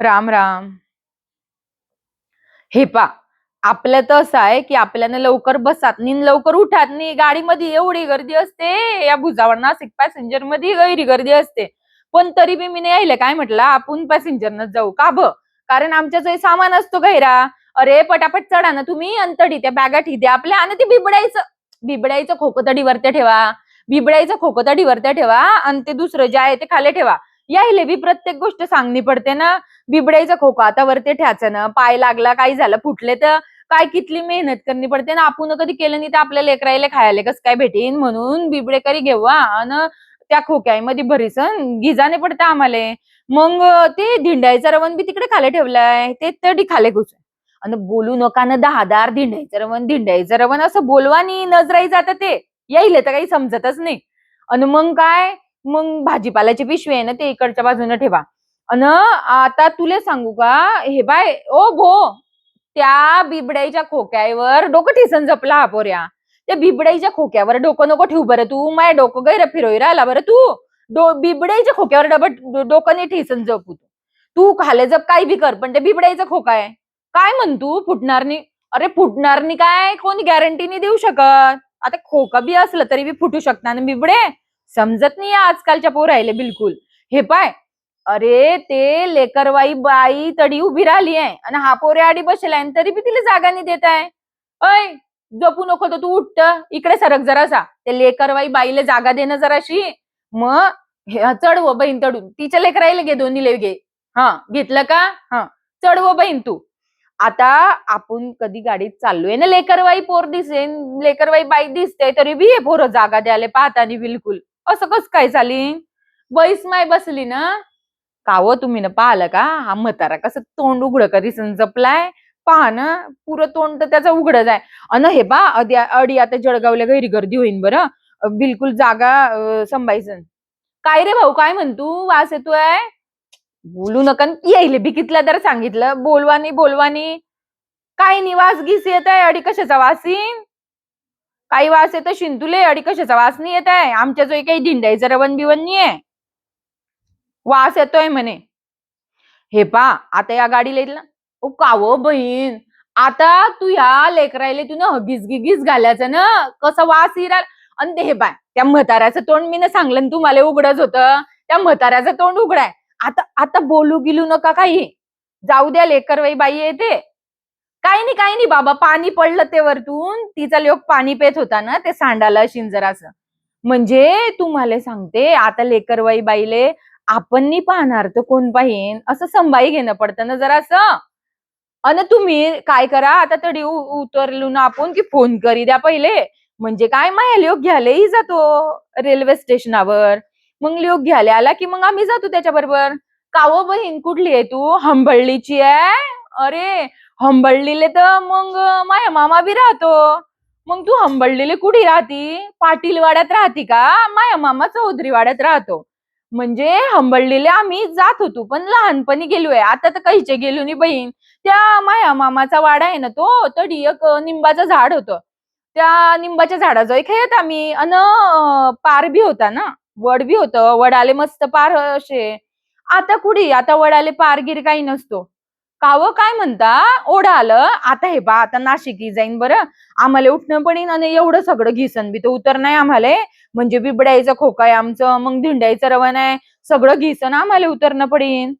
राम राम. हे पा आपलं तर असं आहे की आपल्याला लवकर बसात नाही लवकर उठात नाही गाडीमध्ये एवढी गर्दी असते या भुजावर नाशिक पॅसेंजरमध्ये गैरी गर्दी असते. पण तरी बी मी यायला काय म्हटलं आपण पॅसेंजरनच जाऊ. का ब? कारण आमच्या जे सामान असतो गैरा अरे पटापट चढा ना तुम्ही अंतडी त्या बॅगा ठिद्या आपल्या आणि ते बिबडायचं बिबडायचं खोकं तडीवरती ठेवा बिबडायचं खोकं तडीवरती ठेवा आणि ते दुसरं जे आहे ते खाली ठेवा. यायले बी प्रत्येक गोष्ट सांगणी पडते ना. बिबड्याचा खोका आता वरती ठ्याचं ना. पाय लागला काही झालं फुटले तर काय कितली मेहनत करणी पडते ना. आपण कधी केलं नाही तर आपल्या लेकरायला खायला. कस काय भेटेन म्हणून बिबडे करी घेवा आणि त्या खोक्यामध्ये भरीसन गिजाने पडते आम्हाला. मग ते धिंडायचं रवण बी तिकडे खाले ठेवलाय. ते तरी खाले घुस आणि बोलू नका ना दहादार धिंडायचं रवण धिंडायचं रवण. असं बोलवानी नजराई जात ते. यायले तर काही समजतच नाही. आणि मग काय? मग भाजीपाल्याची पिशवी आहे ना ते इकडच्या बाजूने ठेवा. अन आता तुले सांगू का हे बाय ओ भो त्या बिबड्याच्या खोक्यावर डोकं ठिसन जपला हा पोऱ्या. त्या बिबड्याच्या खोक्यावर डोकं नको ठेवू बरं तू माय डोकं गैर फिरोई राहिला बरं तू. डो बिबड्याच्या खोक्यावर डबल डोकं नाही ठिसन जपू तू. तू खाले जप काही बी कर पण ते बिबड्याचा खोका आहे. काय म्हणतू फुटणार नाही अरे फुटणार नाही काय? कोणी गॅरंटी नाही देऊ शकत. आता खोका बी असलं तरी बी फुटू शकणार बिबडे. समजत नाही आजकालच्या पोर राहिले बिलकुल. हे पाय अरे ते लेकरवाई बाई तडी उभी राहिली आहे आणि हा पोरे आडी बसलाय आणि तरी बी तिला जागा नाही देत आहे. अय जपू नको तर तू उठत इकडे सरक जरासा. ते लेकरवाई बाईला जागा देणं जराशी. मग हे व बहीण तडून. तिच्या लेकराईला घे दोन्ही ले घे. हा घेतलं का? हा चढव बहीण तू. आता आपण कधी गाडीत चाललोय ना लेकरवाई पोर दिसेन लेकरवाई बाई दिसते तरी बी हे पोरं जागा द्यायला पाहतानी बिलकुल. असं कस काय चालीन बैस माय बसली ना. काव हो तुम्ही ना पाहिलं का? हा म्हातारा कसं तोंड उघडं कधी जपलाय. पहा ना पुरं तोंड तर त्याचं उघडच आहे. अन हे बा अडी अडी आता जळगावला गैरी गर्दी होईन बरं. बिलकुल जागा संभायचं काय रे भाऊ काय म्हणतू वास येतोय? बोलू नका न. यायले तर सांगितलं. बोलवानी बोलवानी. काय नाही वास घीस येत आहे अडी कशाचा वासीन काही वास येतं शिंतुले अडी कशाचा वास नाही येत आहे? आमच्या जो काही धिंडायचं रवण बिवण नाहीये वास येतोय म्हणे. हे पा आता या गाडीला येईल ना ओ काव बहीण आता तू ह्या लेकराले तू ना हगीस गिगीज घालायचं ना? कसा वास येणार आणि ते हे पाय त्या म्हाताऱ्याचं तोंड मी ना सांगलं तुम्हाला उघडच होतं. त्या म्हाताऱ्याचं तोंड उघडाय. आता आता बोलू गिलू नका काही. जाऊ द्या लेकरवाई बाई येते. काही नाही काही नाही बाबा पाणी पडलं ते वरतून. तिचा लोक पाणी पेत होता ना ते सांडाला शिंजराचं म्हणजे तुम्हाला सांगते आता लेकरवाई बाईले आपण पाहणार तर कोण पाहिन? असं संभाई घेणं पडतं ना जरासं. अन तुम्ही काय करा आता तरी उतरलो ना आपण की फोन करी द्या पहिले. म्हणजे काय माया लोक घ्यायलाही जातो रेल्वे स्टेशनावर. मग लोक घ्यायला आला की मग आम्ही जातो त्याच्या बरोबर कावो बहीण कुठली आहे तू? हंबळलीची आहे? अरे हंबळलेले तर मग माया मामा बी राहतो. मग तू हंबळलेले कुठे राहती? पाटील वाड्यात राहती का? माया मामा चौधरी वाड्यात राहतो. म्हणजे हंबळलेले आम्ही जात होतो पण लहानपणी गेलोय. आता तर काहीचे गेलो नाही बहीण. त्या माया मामाचा वाडा आहे ना तो तडी एक निंबाचं झाड होतं. त्या निंबाच्या झाडाजवळ खेळत आम्ही. अन पार बी होता ना. वड बी होतं. वडाले मस्त पार असे. आता कुठे? आता वडाले पारगिरी काही नसतो. काव काय म्हणता? ओढ आलं. आता हे बा आता नाशिकी जाईन बरं. आम्हाला उठणं पण येईन आणि एवढं सगळं घिसन बी. तर उतर नाही आम्हाला. म्हणजे बिबड्याचं खोका आहे आमचं. मग धिंडायचं रवण आहे. सगळं घिसन आम्हाला उतरणं पडेन